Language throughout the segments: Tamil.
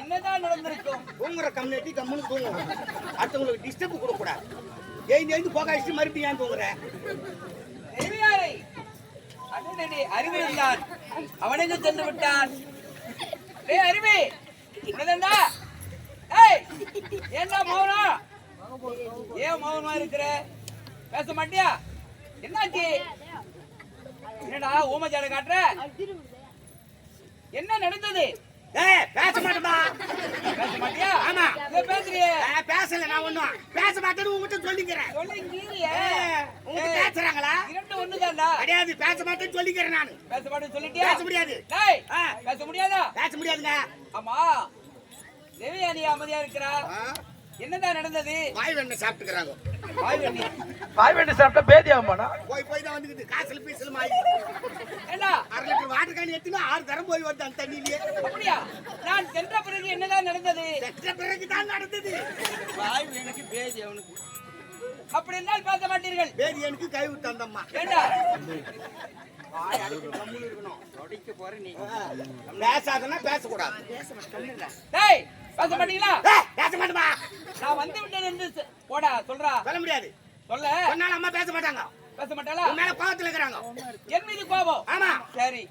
என்னதான் நடந்திருக்கும் தூங்குற கம்யூனிட்டி கம்முன்னு தூங்கும். அடுத்தவங்களுக்கு டிஸ்டர்ப் கொடுக்கக்கூடாது. எழுந்து எழுந்து போக அடிச்சு மறுபடியும் ஏன் தூங்குற? தேவியாரை அண்ணனே அவனுக்கு சென்று விட்டான் டேய் அருவி! என்னதண்டா? ஏய் என்ன மௌனம்? ஏன் மௌனமா இருக்கிற? பேச மாட்டியா? என்னாச்சு? என்னடா ஊமச்சாட காட்டுற? என்ன நடந்தது? ஏய் பேச மாட்டேமா பேச மாட்டியா? ஆமா. இல்ல பேசுறியே. பேசல நான் ஒண்ணும். பேச மாட்டேன்னு உங்ககிட்ட சொல்லிக்கிறேன். சொல்லி கீறியே ஏய், உங்ககிட்ட பேசுறாங்களா? இரண்டு ஒண்ணுதான்டா. கிடையாது பேச மாட்டேன்னு சொல்லிக்கிறேன் நான். பேச மாட்டேன்னு சொல்லிட்டியா? பேச முடியாது. டேய் ஆ. பேச முடியாதா? பேச முடியாதுங்க. ஆமா. தேவயானி அமைதியா இருக்கிறா. என்னதான் நடந்தது? வாய் வெண்ண சாப்பிட்டுக்கிறாங்க. வாய்வண்ணி பாய் வேண்டி சாப்பிட்டா பேதி ஆகுமாடா போய் போய் தான் வந்துக்கிட்டு காசுல பீசல் மாறி. ஏண்டா? அரை லிட்டர் வாட்டர் கேன் எடுத்துனா ஆறு தரம் போய் வருது அந்த தண்ணியிலேயே. அப்படியா? நான் சென்ற பிறகு என்னதான் நடந்தது? பெற்ற பிறகு தான் நடந்தது. வாய் எனக்கு பேதி அவனுக்கு. அப்படி என்றால் பேச மாட்டீர்கள். பேதி எனக்கு கை விட்டு அந்தம்மா ஏண்டா? வாய் அடைச்சு கம்முன்னு இருக்கணும். தொடைக்க போற நீ. பேசாதன்னா பேசக்கூடாது. டேய் பேச மாட்டீங்களா பேச மாட்டேமா நான் வந்து விட்டேன் என்று போடா சொல்றா. சொல்ல முடியாது. சொல்ல. சொன்னாலும் அம்மா பேச மாட்டாங்க. பேச மாட்டாளா? மேல கோவத்துல இருக்கிறாங்க. என் மீது கோபம் ஆமா. சரி.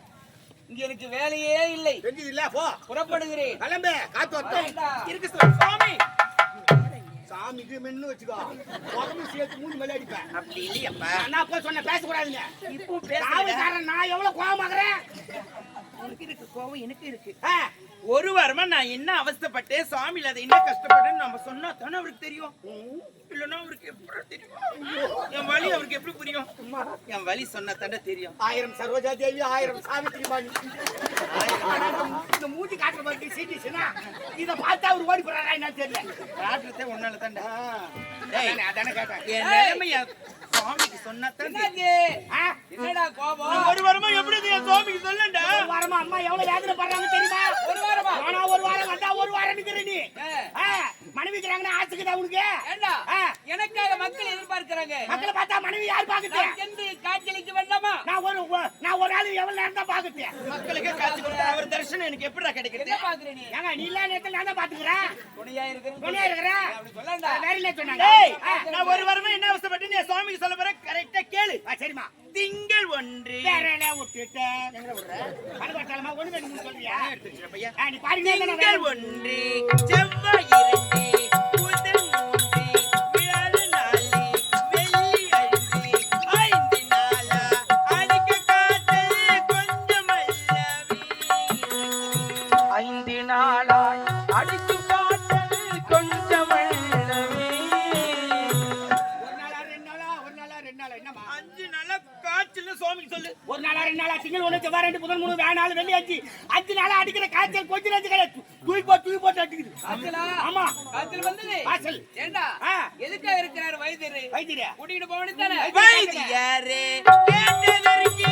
இங்க எனக்கு வேலையே இல்லை. தெரிஞ்சது இல்ல போ. புறப்படுகிறேன். கிளம்பு. காத்து. இருக்கு சாமி. சாமிக்கு மென்னு வச்சுக்கோ. உடம்பு சேர்த்து மூணு மேல அடிப்பேன். அப்படி இல்லையப்பா. நான் அப்போ சொன்ன பேசக்கூடாதுங்க இப்போ பேச காவல்காரன் நான் எவ்வளவு கோவமாகறேன் உனக்கு இருக்கு கோவம் எனக்கு இருக்கு. ஒரு வாரமா நான் என்ன அவஸ்தைப்பட்டேன் சுவாமியில அதை என்ன கஷ்டப்பட்டேன்னு நம்ம சொன்னா தானே அவருக்கு தெரியும். இல்லைன்னா அவருக்கு எப்படி தெரியும்? என் வலி அவருக்கு எப்படி புரியும்? என் வலி சொன்னா தானே தெரியும். ஆயிரம் சரோஜா தேவி ஆயிரம் சாவித்திரி பாணி இந்த மூஞ்சி காட்டுற மாதிரி சீட்டிஸ்னா இத பார்த்தா அவர் ஓடி போறாரா என்னன்னு தெரியல. காட்டுறதே ஒன்னால தாண்டா டேய், அதானே கேட்டேன். என் நிலைமைய சுவாமிக்கு என்னடா கோபம்? ஒரு வாரமா எப்படி என் சுவாமிக்கு சொல்லண்டா? ஒரு வாரமா அம்மா எவ்வளவு வேதனை படுறாங்க தெரியுமா? ஒரு வாரமா? ஆனா ஒரு வாரம் வந்தா ஒரு வாரம் நிக்கிற நீ. மனைவிக்கிறாங்கன்னா ஆசைக்குதா உனக்கு. எனக்காக மக்கள் எதிர்பார்க்கிறாங்க. மக்களை பார்த்தா மனைவி யார் பாக்குது நான் சென்று காட்சியளிக்க வேண்டாமா நான் ஒரு ஆளு எவ்வளவு நேரம் தான் பாக்குது மக்களுக்கே காட்சி கொடுத்தா அவர் தரிசனம் எனக்கு எப்படிடா கிடைக்கிறது? என்ன பாக்குற நீ? ஏங்க நீ இல்லாத நேரத்துல நான் தான் பாத்துக்கிறேன் துணையா இருக்கிற துணையா இருக்கிறேன். அப்படி சொல்லண்டா வேற என்ன சொன்னாங்க? நான் ஒரு வாரமா என்ன அவசரப்பட்டு நீ சுவாமிக்கு சொல்ல போற கரெக்டா கேளு. ஆ, சரிம்மா. திங்கள் ஒன்று. வேற என்ன விட்டுட்டு. எங்க விடுற? பணக்காட்டாலமா ஒண்ணு மூணு சொல்றியா? நீ பாருங்க திங்கள் ஒன்று. செவ்வாய் இரண்டு நாளாய் அடித்து காத்தல் கொஞ்சம் ஒரு நாளா ரெண்டு நாளா ஒரு நாளா ரெண்டு நாளா என்னம்மா? அஞ்சு நாளா காய்ச்சல் சுவாமிக்கு சொல்லு. ஒரு நாளா ரெண்டு நாளா திங்கள் ஒண்ணு செவ்வாய் ரெண்டு புதன் மூணு நாலு வெள்ளி அஞ்சு. அஞ்சு நாளா அடிக்கிற காய்ச்சல் கொஞ்ச கிடையாது. தூக்கி போட்டு தூக்கி போட்டு அடிக்குது? ஆமா. காய்ச்சல் வந்தது. காய்ச்சல். ஏண்டா. எதுக்காக இருக்கிறார் வைத்தியரு? வைத்தியரே? கூட்டிட்டு போக வேண்டியதானே வைத்தியாரே? கேட்டதற்கு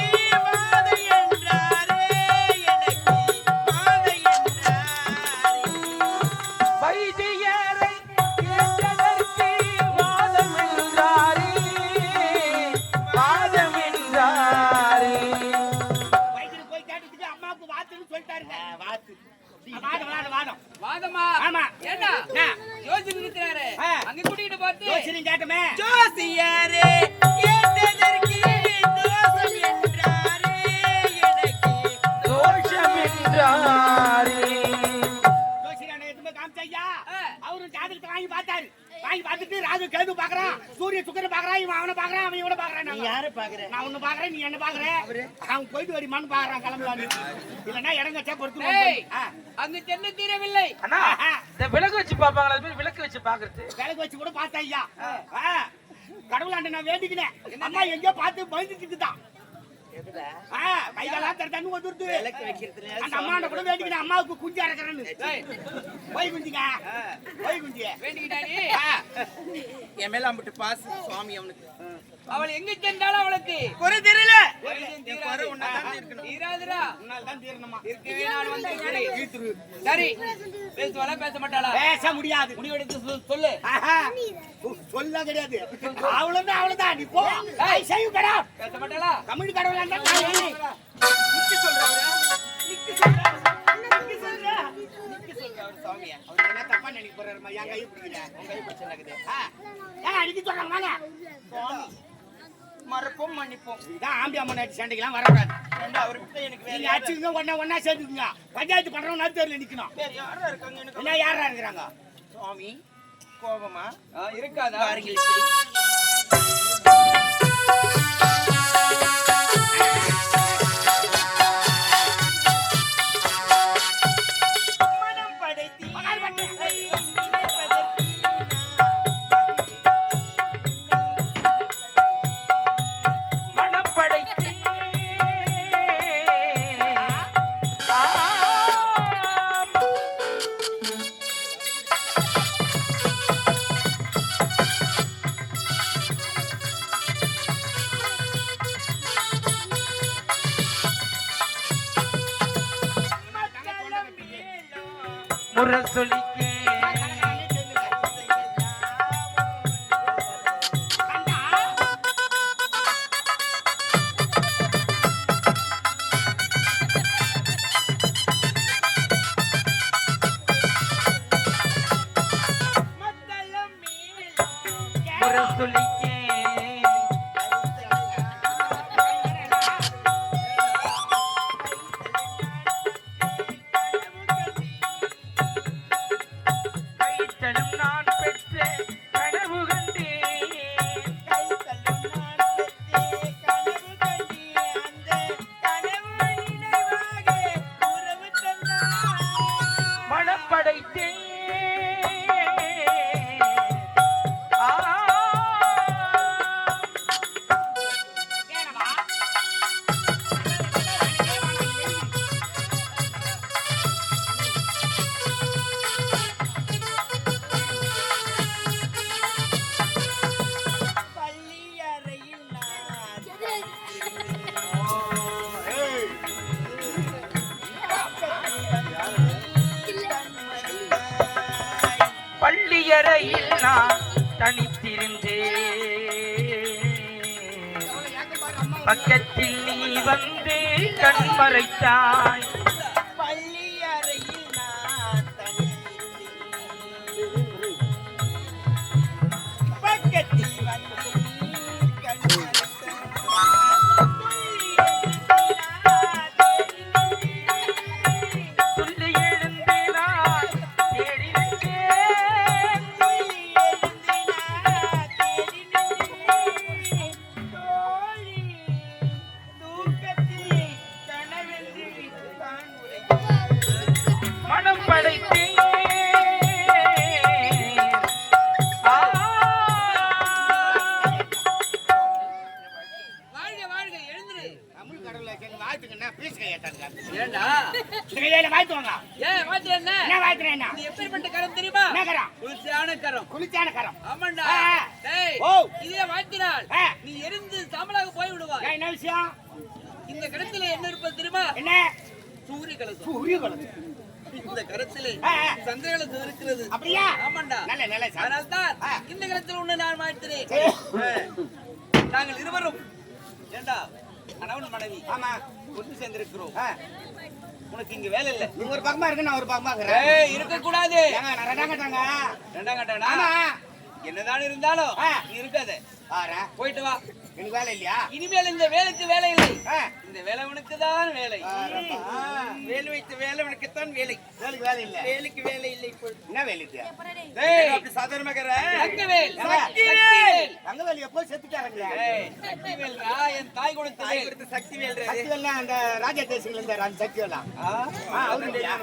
அங்க சென்று தீரவில்லை. அண்ணா இந்த விளக்கு வச்சு பாப்பாங்களா அது விளக்கு வச்சு பாக்குறது விளக்கு வச்சு கூட பார்த்தேன் ஐயா. கடவுளாண்ட நான் வேண்டிக்கினேன். அம்மா எங்கேயோ பார்த்து பயந்துட்டு தான் அம்மாவுக்கு குஞ்சு அறக்கறேன்னு. டேய், போய் குஞ்சுங்க. போய் குஞ்சு. வேண்டிக்கிட்டா நீ ஆ, என் மேல அம்பிட்டு பாசு. சுவாமி அவனுக்கு. அவள் எங்க சென்றாலும் அவளுக்கு? குறை தெரியல? இருக்கவே நான் வந்து சரி. பேசுவாளா பேச மாட்டாளா பேச முடியாது. முடிவெடுத்து சொல்- சொல்லு. சொல்ல கிடையாது. அவ்வளவுதான் அவ்வளவுதான் நீ போ. ஐய், செய்யும் கடா. பேச மாட்டாளா தமிழ் கடவுளா அவர் என்ன தப்பா நினைக்க போறாருமா என் பிடிக்கல. உங்க கை அடிக்க சொல்றாங்க சுவாமி மறப்போம் மன்னிப்போம். இதான் ஆம்பி அம்மன் அடி சண்டைக்கெல்லாம் வரக்கூடாது. ஏண்டா, அவர்கிட்ட எனக்கு நீங்க யாரும் அடிச்சுங்க ஒன்னா ஒன்னா சேர்த்துக்குங்க பஞ்சாயத்து பண்றவங்க நடுத்தரில் நிக்கணும். வேற யாரா இருக்காங்க? எனக்கு என்ன யாரா இருக்கிறாங்க? சுவாமி கோபமா? இருக்காதா? பாருங்கள் இப்படி. ஏண்டா? கையில ஏன் என்ன? என்ன வாழ்த்துறேன் என்ன இது எப்படிப்பட்ட கரம் தெரியுமா? என்ன கரம்? குளிர்ச்சியான கரம். ஆமாண்டா. டேய் ஓ. இதே வாழ்த்தினால் ஆ. நீ எரிந்து சாம்பலாக போய் விடுவாய் என்ன விஷயம்? இந்த கரத்திலே என்ன இருப்பது தெரியுமா? என்ன? சூரிய கலசம். சூரிய இந்த கரத்திலே கலசம் இருக்கிறது. அப்படியா? ஆமாண்டா. நல்ல நல்ல அதனால்தான். இந்த கரத்தில் உன்னை நான். ஆ. நாங்கள் இருவரும். ஏண்டா? கணவன் மனைவி. ஆமா. ஒன்று சேர்ந்திருக்கிறோம். உனக்கு இங்க வேலை இல்ல. நீங்க ஒரு பக்கமா இருக்கு நான் ஒரு பக்கமா இருக்கிறேன். இருக்க கூடாது நான் ரெண்டாங்க தாங்க ரெண்டாம் கட்டானா என்னதான் இருந்தாலும் இருக்காத. போயிட்டு வா. எனக்கு வேலை இல்லையா? இனிமேல் இந்த வேலைக்கு வேலை இல்லை. இந்த வேலைவனுக்கு தான் வேலை. வேலை வைத்த வேலைவனுக்குத்தான் வேலை. வேலைக்கு வேலை இல்ல. வேலைக்கு வேலை இல்லை என்ன வேலை இது? டேய், அப்படி சாதாரணமாக சக்திவேல், ஏங்க, சக்திவேல். தங்க வேலை எப்போ செத்துட்டாருங்களே சக்திவேல்ரா, என் தாய் கொடுத்த தாய் வேல். கொடுத்த சக்தி வேலை அந்த ராஜா தேசிகள் இருந்தாரு அந்த சக்தி வேலா ஆ, ஆ, அவரு இல்லையா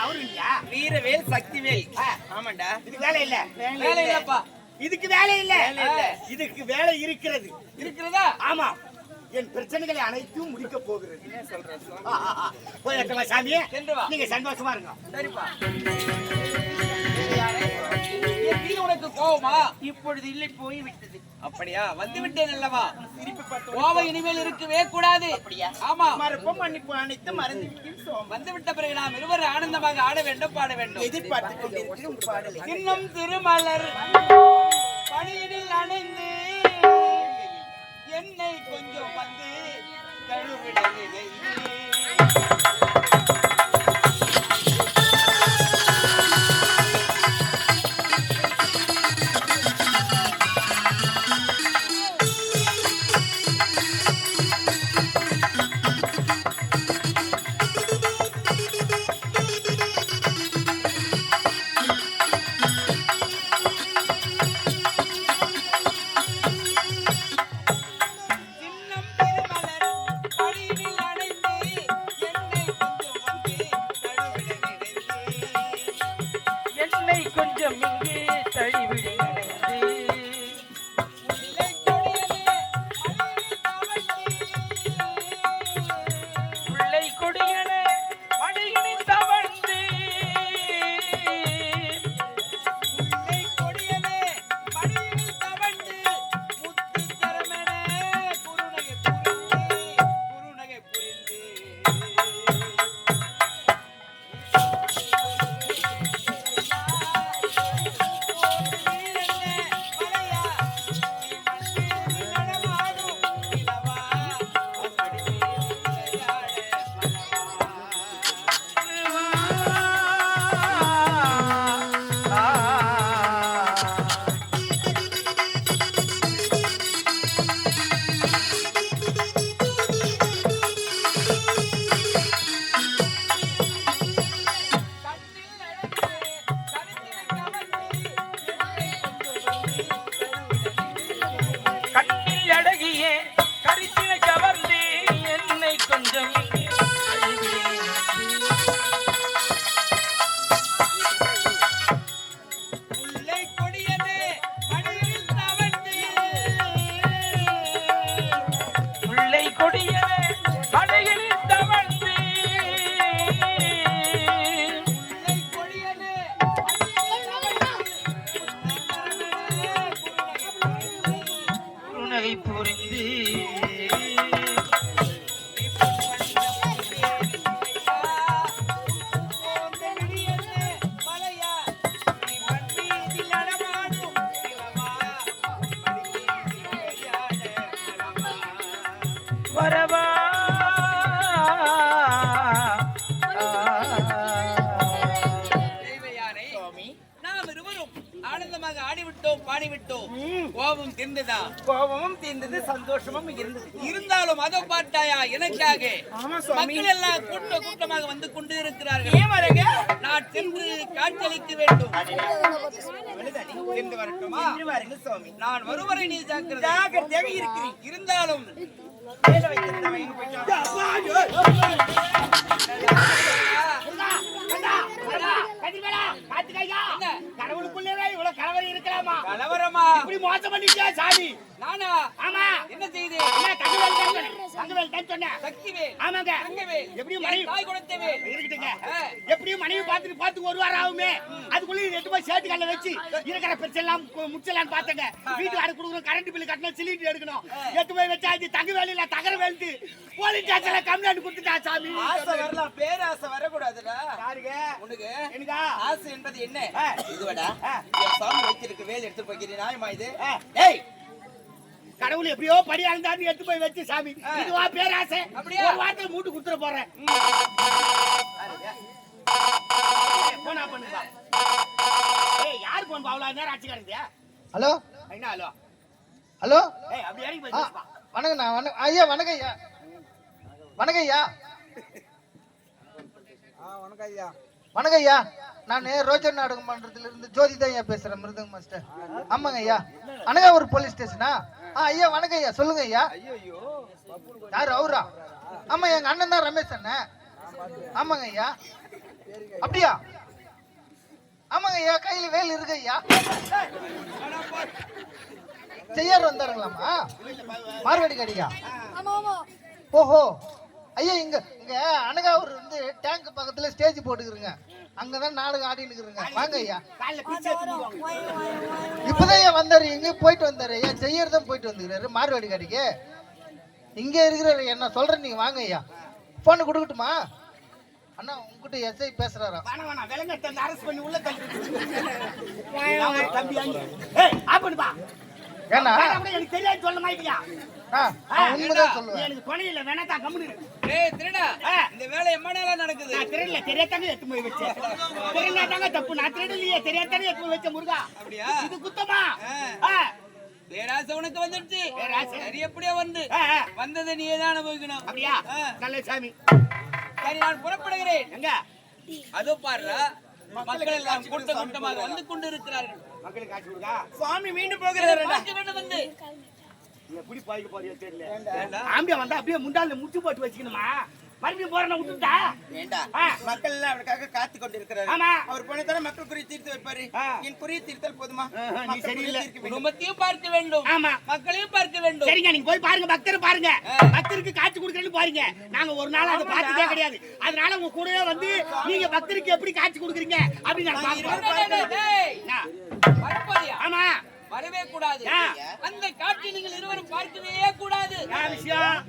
அவரு இல்லையா வீரவேல் சக்தி வேல் ஆ. ஆமாண்டா. இதுக்கு வேலை இல்ல. வேலை இல்லப்பா. இதுக்கு வேலை இல்ல. இதுக்கு வேலை இருக்கிறது. இருக்கிறதா? ஆமா. என் பிரச்சனைகளை அனைத்தும் முடிக்க போகிறது. போயிருக்கலாம் சாமி. நீங்க சந்தோஷமா இருங்க. சரிப்பா. உனக்கு கோவமா இப்பொழுது இல்லை போய் விட்டது. அப்படியா? வந்து விட்டேன் அல்லவா கோவம் இனிமேல் இருக்கவே கூடாது. அப்படியா? ஆமா. மறப்போம் மன்னிப்பு அனைத்து மறந்து வந்து விட்ட பிறகு நாம் இருவரும் ஆனந்தமாக ஆட வேண்டும் பாட வேண்டும். எதிர்பார்த்து இன்னும் திருமலர் பணியினில் அணைந்து என்னை கொஞ்சம் வந்து தழுவிட தீர்ந்தது சந்தோஷமும் இருந்தது. இருந்தாலும் அதோ பார்த்தாயா எனக்காக. மக்கள் எல்லாம் கூட்ட கூட்டமாக வந்து கொண்டு இருக்கிறார்கள். ஏன் வரங்க? நான் சென்று காட்சியளிக்க வேண்டும். நான் வருவரை நீ ஜாக்கிரதை. ஜாக்கிரதையாக இருக்கிறேன் இருந்தாலும்? கடவுளுக்குள்ளே இவ்வளவு கலவரம் இருக்கலாமா கலவரமா? இப்படி மோசம் பண்ணிட்டியா சாமி. நானா? ஆமா. என்ன செய்து? தங்கவேல் தான் சொன்னேன். தங்கவேல் தான் சொன்னேன். சக்திவேல் ஆமாங்க. தங்கவேல். எப்படியும் மனைவி தாய் இருக்கட்டுங்க. ஆ. எப்படியும் மனைவி பார்த்துட்டு பார்த்து ஒரு வாரம் ஆகுமே. அதுக்குள்ள இது எட்டு போய் கல்ல வச்சு இருக்கிற பிரச்சனை எல்லாம் முடிச்சலாம்னு பார்த்தங்க. வீட்டு வாடகை கொடுக்கணும் கரண்ட் பில் கட்டணும் சிலிண்டர் எடுக்கணும். எட்டு போய் வச்சா இது தங்க தகர வேலுது. போலீஸ் ஸ்டேஷன்ல கம்ப்ளைண்ட் கொடுத்துட்டா சாமி. ஆசை வரலாம் பேராசை வரக்கூடாதுடா யாருங்க? உனக்கு எனக்கா ஆசை என்பது என்ன. இதுவடா சாமி வைத்திருக்க வேல் எடுத்து நியாயமா இது? ஏய் கடவுள் எப்படியோ படி அளந்தான்னு எடுத்து போய் வச்சு சாமி. ஆ. இதுவா பேராசை. அப்படியா? ஒரு வாரத்துல மூட்டு கொடுத்துட போறேன். போனா பண்ணுப்பா ஏய் யார் போன் அவ்வளவு நேரம் அடிச்சுக்காருங்க ஹலோ? என்ன ஹலோ. ஹலோ? ஏய் அப்படி இறங்கி போய் ஆ பேசுப்பா வணக்கம் நான் வணக்கம் ஐயா. வணக்கம் ஐயா. வணக்கம் ஐயா. வணக்கம் ஐயா. நான் ரோஜர் நாடகம் மன்றத்துல இருந்து ஜோதி தான் ஐயா பேசுறேன் மிருதங்க மாஸ்டர். ஆமாங்க ஐயா. அனகாவூர் போலீஸ் ஸ்டேஷனா? ஆ ஐயா வணக்கம் ஐயா. சொல்லுங்க ஐயா. யாரு அவரா? ஆமா எங்க அண்ணன் தான் ரமேஷ் அண்ணன். ஆமாங்க ஐயா. அப்படியா? ஆமாங்க ஐயா கையில வேல் இருக்கு ஐயா. செய்யார் வந்தாருங்களாமா மார்வாடி ஆமா ஓஹோ. ஐயா இங்க இங்க அனகாவூர் வந்து டேங்க் பக்கத்துல ஸ்டேஜ் போட்டுக்கிறங்க. அங்கதான் நாடகம் ஆடின்னு இருக்கிறங்க. வாங்க ஐயா. இப்பதான் ஐயா வந்தாரு. இங்க போயிட்டு வந்தாரு ஐயா. செய்யர் தான் போயிட்டு வந்துக்கிறாரு. மார்வாடி கடைக்கு. இங்க இருக்கிறாரு என்ன சொல்றேன் நீங்க வாங்க ஐயா. போன் கொடுக்கட்டுமா? அண்ணா உங்ககிட்ட எஸ்ஐ பேசுறாராம் வேணாம் வேணாம் விலங்கத்தை அந்த அரசு பண்ணி உள்ள தள்ளி. தம்பி. ஏன்னா? எனக்கு தெரியாது சொல்ல நான் உண்மைதான் சொல்லுவேன். எனக்கு துணை இல்ல வேணா தான் கம்முனு இரு. ஏய் திருடா. ஆ. இந்த வேலை எம்மா நேரம் நடக்குது. நான் திருடல தெரியாதாங்க எடுத்து போய் வச்சேன். தெரியாதாங்க தப்பு. நான் திருடலையே தெரியாதானே எடுத்து போய் வச்சேன் முருகா. அப்படியா? இது குத்தமா? ஆ. ஆ. பேராசை உனக்கு வந்துடுச்சு. பேராசை. சரி எப்படியோ வந்து. வந்ததை நீயே தான் அனுபவிக்கணும். அப்படியா. நல்ல சாமி சரி நான் புறப்படுகிறேன். எங்க? அதோ பாருடா. மக்கள் எல்லாம் கூட்ட கூட்டமாக வந்து கொண்டு இருக்கிறார்கள் மக்களுக்கு காட்சி கொடுக்கா? சுவாமி மீண்டும் போகிறாரு. வந்து எப்படி பாய்க்க போறியோ தெரியல? ஆம்பியா வந்தா அப்படியே முண்டால முச்சு போட்டு வச்சுக்கணுமா மறுபடியும் போறேன் விட்டுட்டா வேண்டா ஆ. மக்கள் எல்லாம் அவருக்காக காத்து கொண்டிருக்கிறாரு ஆமா. அவர் போனதான மக்கள் குறி தீர்த்து வைப்பாரு. என் குறி தீர்த்தல் போதுமா நீ சரியில்லை. வேண்டும். குடும்பத்தையும் பார்க்க வேண்டும் ஆமா. மக்களையும் பார்க்க வேண்டும் சரிங்க நீங்க போய் பாருங்க பக்தர் பாருங்க. பக்தருக்கு காட்சி கொடுக்கறேன்னு பாருங்க நாங்க ஒரு நாள் அதை பார்த்ததே கிடையாது அதனால உங்க கூடவே வந்து நீங்க பக்தருக்கு எப்படி காட்சி கொடுக்குறீங்க அப்படின்னு நான் பாக்குறேன்? ஆமா வரவே கூடாது. அந்த காட்சி நீங்கள் இருவரும் பார்க்கவே கூடாது.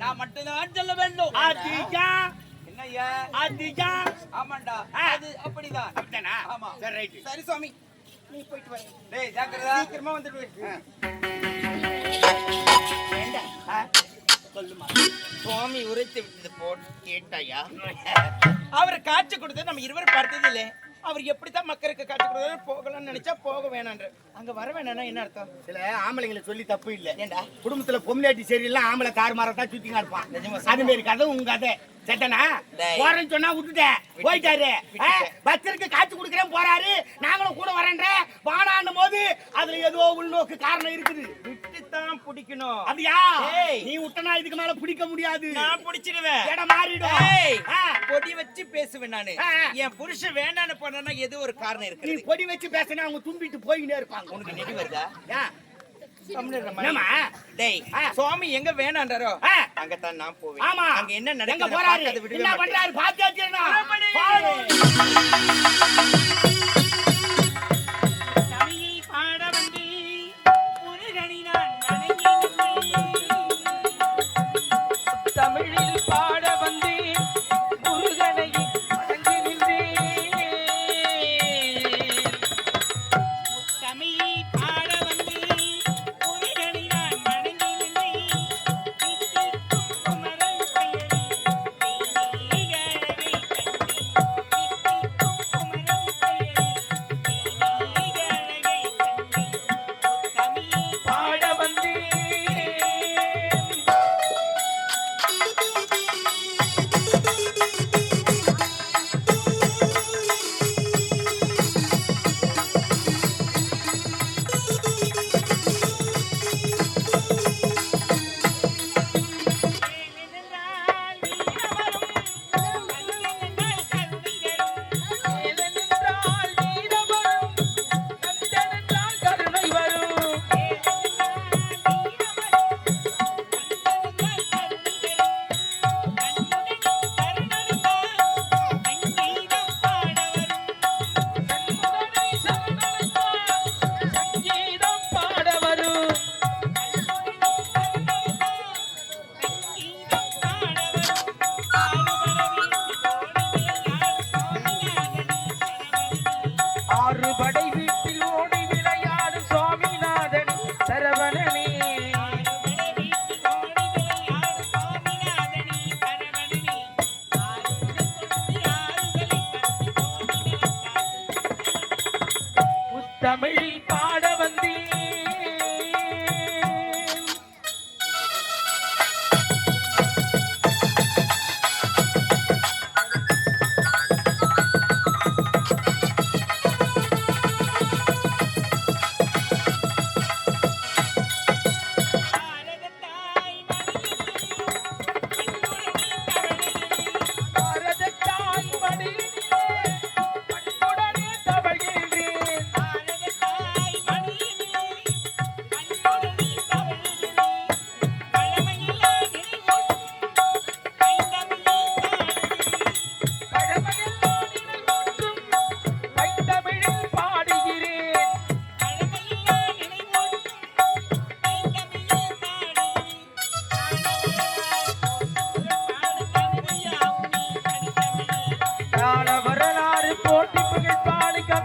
நான் மட்டும்தான் சொல்ல வேண்டும். என்னய்யா? ஆத்திஜா ஆமாண்டா. அது அப்படிதான். அப்படித்தானா? ஆமா. சரி ரைட் சரி சுவாமி. நீ போயிட்டு வர டேய் ஜாக்கிரதா. சீக்கிரமா சொல்லுமா. சுவாமி உரைத்து விட்டது போட்டு கேட்டாயா? அவர் காட்சி கொடுத்து நம்ம இருவரும் பார்த்தது இல்லை அவர் எப்படித்தான் மக்களுக்கு காட்சி போகலாம்னு நினைச்சா போக வேணான்ற அங்க வர வேணாம்னா என்ன அர்த்தம்? சில ஆம்பளைங்களை சொல்லி தப்பு இல்ல. ஏண்டா? குடும்பத்துல பொம்னாட்டி சரியில்லை ஆம்பளை கார் மாறத்தான் சுத்திங்க இருப்பான். நிஜமா அது மாரி கதை உங்க கதை. சட்டனா. போறேன்னு சொன்னா விட்டுட்டேன் போயிட்டாரு. பக்தருக்கு காட்சி கொடுக்குறேன் போறாரு. நாங்களும் கூட வரேன்ற. வானான்னும் போது அதுல ஏதோ உள்நோக்கு காரணம் இருக்குது. விட்டுத்தான் பிடிக்கணும். அப்படியா? டேய். நீ விட்டனா இதுக்கு மேல பிடிக்க முடியாது. நான் பிடிச்சிடுவேன் இடம் மாறிடும். பொடி வச்சு பேசுவேன் நானு. என் புருஷன் வேண்டான்னு போனா ஏதோ ஒரு காரணம் நீ இருக்கு பொடி வச்சு பேசினா அவங்க தும்பிட்டு போயினே இருப்பாங்க. உனக்கு நெடி வருதா. சுவாமி எங்க வேணான்றாரோ? ஆ. அங்கதான் நான் போவேன். ஆமா. அங்க என்ன எங்க நடக்குது போறாரு? என்ன. பண்றாரு? பாத்து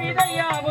கவிதையாவும்